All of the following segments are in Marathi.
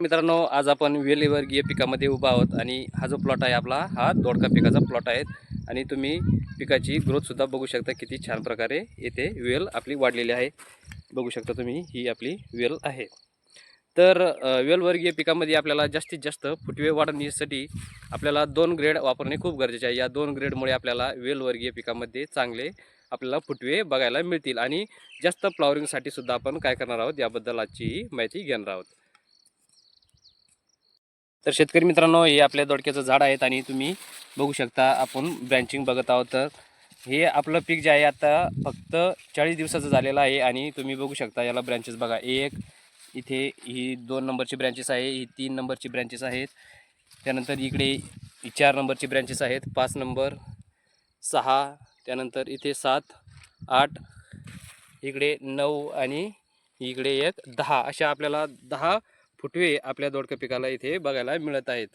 मित्रांनो आज आपण वेलीवर्गीय पिकामध्ये उभा आहोत आणि हा जो प्लॉट आहे आपला हा दोडका पिकाचा प्लॉट आहे आणि तुम्ही पिकाची ग्रोथसुद्धा बघू शकता किती छान प्रकारे येथे वेल आपली वाढलेली आहे. बघू शकता तुम्ही ही आपली वेल आहे. तर वेलवर्गीय पिकामध्ये आपल्याला जास्तीत जास्त फुटवे वाढवण्यासाठी आपल्याला दोन ग्रेड वापरणे खूप गरजेचे आहे. या दोन ग्रेडमुळे आपल्याला वेलवर्गीय पिकामध्ये चांगले आपल्याला फुटवे बघायला मिळतील आणि जास्त फ्लॉवरिंगसाठी सुद्धा आपण काय करणार आहोत याबद्दल आजची माहिती घेणार आहोत. तर शेतकरी मित्रांनो हे आपल्या दोडक्याचं झाड आहेत आणि तुम्ही बघू शकता आपण ब्रँचिंग बघत आहोत. तर हे आपलं पीक जे आहे आता फक्त चाळीस दिवसाचं झालेलं आहे आणि तुम्ही बघू शकता याला ब्रँचेस बघा. एक इथे ही दोन नंबरची ब्रँचेस आहे ही तीन नंबरची ब्रँचेस आहेत. त्यानंतर इकडे चार नंबरची ब्रँचेस आहेत. पाच नंबर सहा त्यानंतर इथे सात आठ इकडे नऊ आणि इकडे एक दहा. अशा आपल्याला दहा फुटवे आपल्या दोडक पिकाला इथे बघायला मिळत आहेत.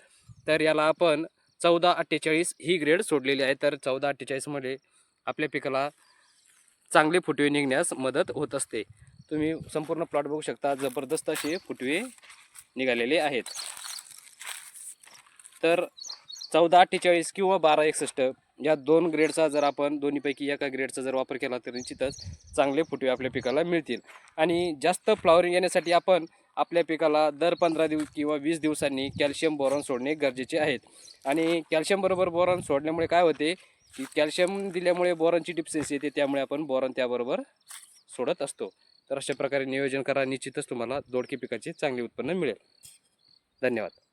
तर याला आपण चौदा अठ्ठेचाळीस ही ग्रेड सोडलेली आहे. तर चौदा अठ्ठेचाळीसमध्ये आपल्या पिकाला चांगले फुटवे निघण्यास मदत होत असते. तुम्ही संपूर्ण प्लॉट बघू शकता. जबरदस्त असे फुटवे निघालेले आहेत. तर चौदा अठ्ठेचाळीस किंवा बारा एकसष्ट या दोन ग्रेडचा जर आपण दोन्हीपैकी एका ग्रेडचा जर वापर केला तर निश्चितच चांगले फुटवे आपल्या पिकाला मिळतील. आणि जास्त फ्लॉवरिंग येण्यासाठी आपण आपल्या पिकाला दर पंधरा दिवस किंवा वीस दिवसांनी कॅल्शियम बोरॉन सोडणे गरजेचे आहेत. आणि कॅल्शियमबरोबर बोरॉन सोडल्यामुळे काय होते की कॅल्शियम दिल्यामुळे बोरॉनची डिप्सेन्स येते त्यामुळे आपण बोरॉन त्याबरोबर सोडत असतो. तर अशा प्रकारे नियोजन करा निश्चितच तुम्हाला दोडकी पिकाचे चांगले उत्पन्न मिळेल. धन्यवाद.